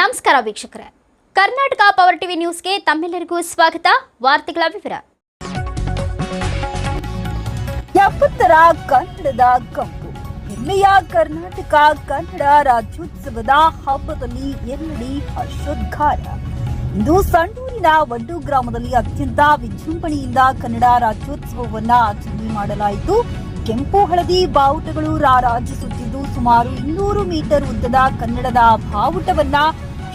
ನಮಸ್ಕಾರ ವೀಕ್ಷಕರೇ. Karnataka power TV ನ್ಯೂಸ್ಗೆ ತಮ್ಮೆಲ್ಲರಿಗೂ ಸ್ವಾಗತ. ವಾರ್ತೆಗಳ ವಿವರ. ಎಪ್ಪತ್ತರ ಕನ್ನಡದ ಕಂಪು ಹೆಮ್ಮೆಯ ಕರ್ನಾಟಕ ಕನ್ನಡ ರಾಜ್ಯೋತ್ಸವದ ಹಬ್ಬದಲ್ಲಿ ಎಲ್ಲೆಡೆ ಹರ್ಷೋದ್ಗಾರ. ಇಂದು ಸಂಡೂರಿನ ವಡ್ಡು ಗ್ರಾಮದಲ್ಲಿ ಅತ್ಯಂತ ವಿಜೃಂಭಣೆಯಿಂದ ಕನ್ನಡ ರಾಜ್ಯೋತ್ಸವವನ್ನ ಆಚರಣೆ ಮಾಡಲಾಯಿತು. ಕೆಂಪು ಹಳದಿ ಬಾವುಟಗಳು ರಾರಾಜಿಸುತ್ತಿದ್ದು ಸುಮಾರು ಇನ್ನೂರು ಮೀಟರ್ ಉದ್ದದ ಕನ್ನಡದ ಬಾವುಟವನ್ನ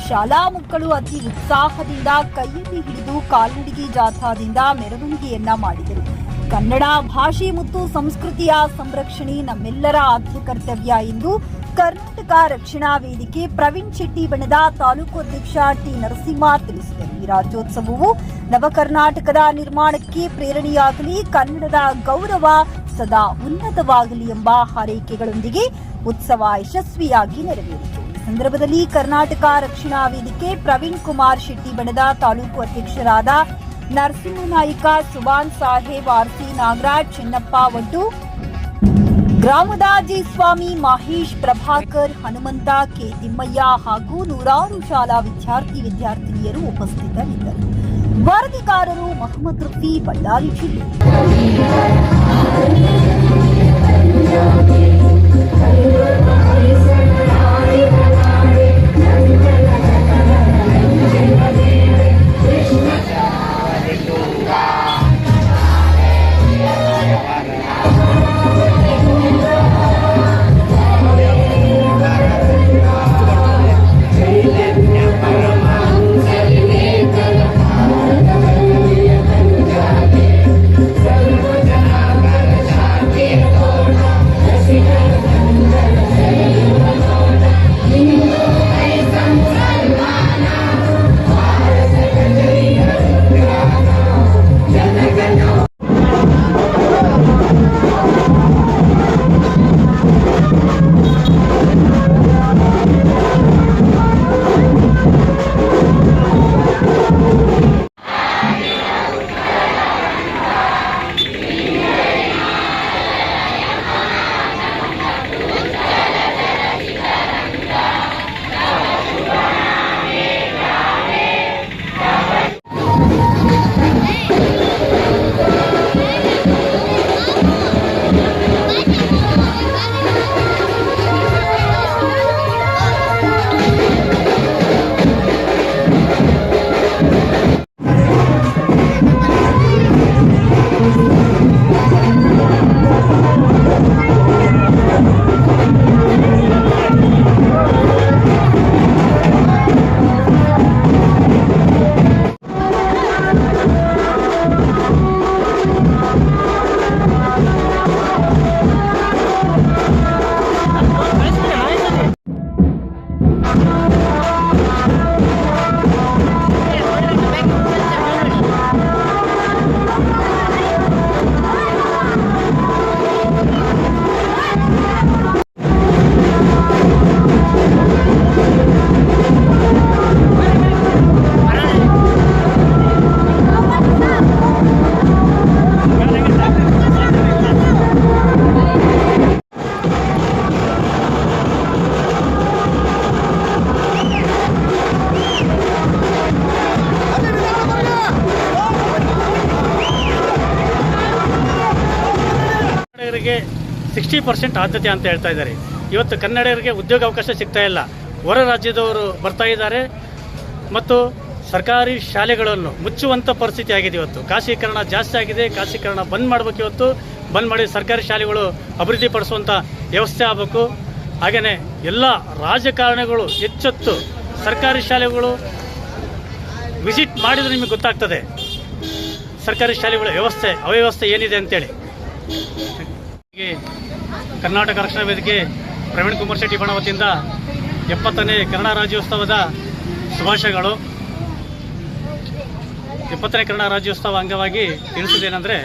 ಶಾಲಾ ಮಕ್ಕಳು ಅತಿ ಉತ್ಸಾಹದಿಂದ ಕೈಯಲ್ಲಿ ಹಿಡಿದು ಕಾಲ್ನಡಿಗೆ ಜಾಥಾದಿಂದ ಮೆರವಣಿಗೆಯನ್ನ ಮಾಡಿದರು. ಕನ್ನಡ ಭಾಷೆ ಮತ್ತು ಸಂಸ್ಕೃತಿಯ ಸಂರಕ್ಷಣೆ ನಮ್ಮೆಲ್ಲರ ಆದ್ಯ ಕರ್ತವ್ಯ ಎಂದು ಕರ್ನಾಟಕ ರಕ್ಷಣಾ ವೇದಿಕೆ ಪ್ರವೀಣ್ ಶೆಟ್ಟಿ ಬಣದ ತಾಲೂಕು ಅಧ್ಯಕ್ಷ ಟಿ ನರಸಿಂಹ ತಿಳಿಸಿದರು. ಈ ರಾಜ್ಯೋತ್ಸವವು ನವ ಕರ್ನಾಟಕದ ನಿರ್ಮಾಣಕ್ಕೆ ಪ್ರೇರಣೆಯಾಗಲಿ, ಕನ್ನಡದ ಗೌರವ ಸದಾ ಉನ್ನತವಾಗಲಿ ಎಂಬ ಹಾರೈಕೆಗಳೊಂದಿಗೆ ಉತ್ಸವ ಯಶಸ್ವಿಯಾಗಿ ನೆರವೇರಿತು. ಸಂದರ್ಭದಲ್ಲಿ ಕರ್ನಾಟಕ ರಕ್ಷಣಾ ವೇದಿಕೆ ಪ್ರವೀಣ್ ಕುಮಾರ್ ಶೆಟ್ಟಿ ಬಣದ ತಾಲೂಕು ಅಧ್ಯಕ್ಷರಾದ ನರಸಿಂಹನಾಯಿಕ ಸುಭಾನ್ ಸಾಹೇಬ್ ಆರ್ಸಿ ನಾಗರಾಜ್, ಚಿನ್ನಪ್ಪ ಒಡ್ಡು ಗ್ರಾಮದ ಜಿ ಸ್ವಾಮಿ, ಮಹೇಶ್ ಪ್ರಭಾಕರ್, ಹನುಮಂತ, ಕೆ. ತಿಮ್ಮಯ್ಯ ಹಾಗೂ ನೂರಾರು ಶಾಲಾ ವಿದ್ಯಾರ್ಥಿ ವಿದ್ಯಾರ್ಥಿನಿಯರು ಉಪಸ್ಥಿತರಿದ್ದರು. ವರದಿಗಾರರು ಮೊಹಮ್ಮದ್ ರಫಿ, ಬಳ್ಳಾರಿ ಜಿಲ್ಲೆ. ಸಿಕ್ಸ್ಟಿ ಪರ್ಸೆಂಟ್ ಆದ್ಯತೆ ಅಂತ ಹೇಳ್ತಾ ಇದ್ದಾರೆ. ಇವತ್ತು ಕನ್ನಡಿಗರಿಗೆ ಉದ್ಯೋಗ ಅವಕಾಶ ಸಿಗ್ತಾ ಇಲ್ಲ. ಹೊರ ರಾಜ್ಯದವರು ಬರ್ತಾ ಇದ್ದಾರೆ. ಮತ್ತು ಸರ್ಕಾರಿ ಶಾಲೆಗಳನ್ನು ಮುಚ್ಚುವಂಥ ಪರಿಸ್ಥಿತಿ ಆಗಿದೆ ಇವತ್ತು. ಖಾಸಗೀಕರಣ ಜಾಸ್ತಿ ಆಗಿದೆ. ಖಾಸಗೀಕರಣ ಬಂದ್ ಮಾಡಬೇಕು ಇವತ್ತು. ಬಂದ್ ಮಾಡಿ ಸರ್ಕಾರಿ ಶಾಲೆಗಳು ಅಭಿವೃದ್ಧಿ ಪಡಿಸುವಂಥ ವ್ಯವಸ್ಥೆ ಆಗಬೇಕು. ಹಾಗೆಯೇ ಎಲ್ಲ ರಾಜಕಾರಣಿಗಳು ಹೆಚ್ಚೊತ್ತು ಸರ್ಕಾರಿ ಶಾಲೆಗಳು ವಿಸಿಟ್ ಮಾಡಿದರೆ ನಿಮಗೆ ಗೊತ್ತಾಗ್ತದೆ. ಸರ್ಕಾರಿ ಶಾಲೆಗಳ ವ್ಯವಸ್ಥೆ, ಅವ್ಯವಸ್ಥೆ ಏನಿದೆ ಅಂತೇಳಿ. ಕರ್ನಾಟಕ ರಕ್ಷಣಾ ವೇದಿಕೆ ಪ್ರವೀಣ್ ಕುಮಾರ್ ಶೆಟ್ಟಿ ಬಣ ವತಿಯಿಂದ ಎಪ್ಪತ್ತನೇ ಕನ್ನಡ ರಾಜ್ಯೋತ್ಸವದ ಶುಭಾಶಯಗಳು. ಎಪ್ಪತ್ತನೇ ಕನ್ನಡ ರಾಜ್ಯೋತ್ಸವ ಅಂಗವಾಗಿ ತಿಳಿಸಿದೇನೆಂದರೆ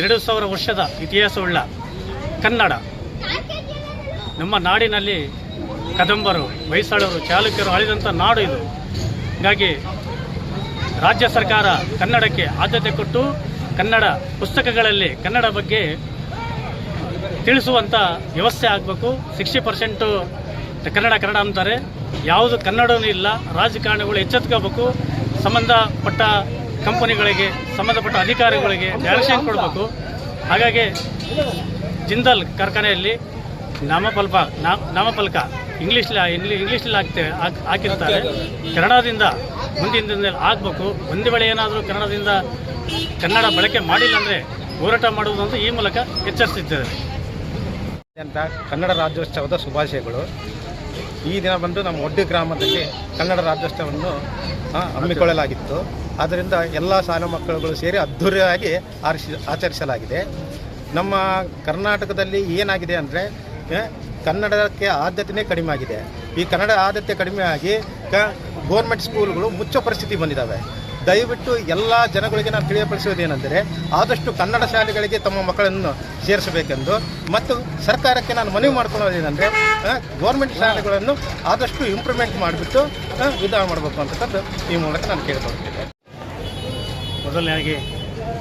ಎರಡು ಸಾವಿರ ವರ್ಷದ ಇತಿಹಾಸವುಳ್ಳ ಕನ್ನಡ ನಮ್ಮ ನಾಡಿನಲ್ಲಿ ಕದಂಬರು, ಹೊಯ್ಸಳರು, ಚಾಲುಕ್ಯರು ಆಳಿದಂಥ ನಾಡು ಇದು. ಹೀಗಾಗಿ ರಾಜ್ಯ ಸರ್ಕಾರ ಕನ್ನಡಕ್ಕೆ ಆದ್ಯತೆ ಕೊಟ್ಟು ಕನ್ನಡ ಪುಸ್ತಕಗಳಲ್ಲಿ ಕನ್ನಡ ಬಗ್ಗೆ ತಿಳಿಸುವಂಥ ವ್ಯವಸ್ಥೆ ಆಗಬೇಕು. ಸಿಕ್ಸ್ಟಿ ಪರ್ಸೆಂಟು ಕನ್ನಡ ಕನ್ನಡ ಅಂತಾರೆ. ಯಾವುದು ಕನ್ನಡವೂ ಇಲ್ಲ, ರಾಜಕಾರಣಿಗಳು ಎಚ್ಚೆತ್ಕೋಬೇಕು. ಸಂಬಂಧಪಟ್ಟ ಕಂಪನಿಗಳಿಗೆ, ಸಂಬಂಧಪಟ್ಟ ಅಧಿಕಾರಿಗಳಿಗೆ ಡೈರೆಕ್ಷನ್ ಕೊಡಬೇಕು. ಹಾಗಾಗಿ ಜಿಂದಾಲ್ ಕಾರ್ಖಾನೆಯಲ್ಲಿ ನಾಮಫಲ್ಪ ನಾಮಫಲಕ ಇಂಗ್ಲೀಷ್ ಇಂಗ್ಲೀಷಲ್ಲಿ ಹಾಕ್ತೇವೆ ಹಾಕ್- ಹಾಕಿರ್ತಾರೆ. ಕನ್ನಡದಿಂದ ಮುಂದಿನ ದಿನದಲ್ಲಿ ಆಗಬೇಕು. ಒಂದು ವೇಳೆ ಏನಾದರೂ ಕನ್ನಡದಿಂದ ಕನ್ನಡ ಬಳಕೆ ಮಾಡಿಲ್ಲ ಅಂದರೆ ಹೋರಾಟ ಅಂತ ಈ ಮೂಲಕ ಎಚ್ಚರಿಸಿದ್ದೇವೆ ಅಂತ ಕನ್ನಡ ರಾಜ್ಯೋತ್ಸವದ ಶುಭಾಶಯಗಳು. ಈ ದಿನ ಬಂದು ನಮ್ಮ ಒಡ್ಡಿ ಗ್ರಾಮದಲ್ಲಿ ಕನ್ನಡ ರಾಜ್ಯೋತ್ಸವವನ್ನು ಹಮ್ಮಿಕೊಳ್ಳಲಾಗಿತ್ತು. ಆದ್ದರಿಂದ ಎಲ್ಲ ಶಾಲಾ ಮಕ್ಕಳುಗಳು ಸೇರಿ ಅದ್ಧೂರಿಯಾಗಿ ಆರಿಸಿ, ಆಚರಿಸಲಾಗಿದೆ. ನಮ್ಮ ಕರ್ನಾಟಕದಲ್ಲಿ ಏನಾಗಿದೆ ಅಂದರೆ ಕನ್ನಡಕ್ಕೆ ಆದ್ಯತೆಯೇ ಕಡಿಮೆ ಆಗಿದೆ. ಈ ಕನ್ನಡ ಆದ್ಯತೆ ಕಡಿಮೆ ಆಗಿ ಕ ಗೋರ್ಮೆಂಟ್ ಸ್ಕೂಲ್ಗಳು ಮುಚ್ಚೋ ಪರಿಸ್ಥಿತಿ ಬಂದಿದ್ದಾವೆ ದಯವಿಟ್ಟು ಎಲ್ಲ ಜನಗಳಿಗೆ ನಾನು ತಿಳಿಯಪಡಿಸುವುದೇನೆಂದರೆ ಆದಷ್ಟು ಕನ್ನಡ ಶಾಲೆಗಳಿಗೆ ತಮ್ಮ ಮಕ್ಕಳನ್ನು ಸೇರಿಸಬೇಕೆಂದು ಮತ್ತು ಸರ್ಕಾರಕ್ಕೆ ನಾನು ಮನವಿ ಮಾಡ್ಕೊಳ್ಳೋದೇನೆಂದರೆ ಗೌರ್ಮೆಂಟ್ ಶಾಲೆಗಳನ್ನು ಆದಷ್ಟು ಇಂಪ್ರೂವ್ಮೆಂಟ್ ಮಾಡಿಬಿಟ್ಟು ವಿಧಾನ ಮಾಡಬೇಕು ಅಂತಕ್ಕಂಥದ್ದು ಈ ಮೂಲಕ ನಾನು ಕೇಳಿಕೊಳ್ತೇನೆ ಮೊದಲನೇದಾಗಿ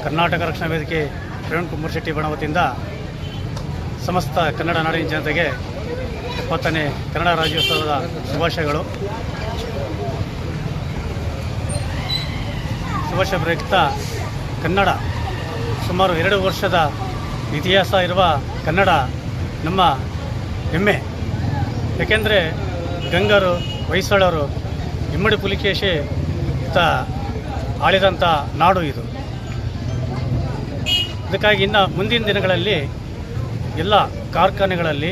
ಕರ್ನಾಟಕ ರಕ್ಷಣಾ ವೇದಿಕೆ ಪ್ರವೀಣ್ ಕುಮಾರ್ ಶೆಟ್ಟಿ ಬಣವತಿಯಿಂದ ಸಮಸ್ತ ಕನ್ನಡ ನಾಡಿನ ಜನತೆಗೆ ಇಪ್ಪತ್ತನೇ ಕನ್ನಡ ರಾಜ್ಯೋತ್ಸವದ ಶುಭಾಶಯಗಳು. ಶುಭಾಶಯ ಪ್ರಯುಕ್ತ ಕನ್ನಡ, ಸುಮಾರು ಎರಡು ವರ್ಷದ ಇತಿಹಾಸ ಇರುವ ಕನ್ನಡ ನಮ್ಮ ಹೆಮ್ಮೆ. ಏಕೆಂದರೆ ಗಂಗರು, ಹೊಯ್ಸಳರು, ಇಮ್ಮಡಿ ಪುಲಿಕೇಶಿ ತ ಆಳಿದಂಥ ನಾಡು ಇದು. ಅದಕ್ಕಾಗಿ ಇನ್ನು ಮುಂದಿನ ದಿನಗಳಲ್ಲಿ ಎಲ್ಲ ಕಾರ್ಖಾನೆಗಳಲ್ಲಿ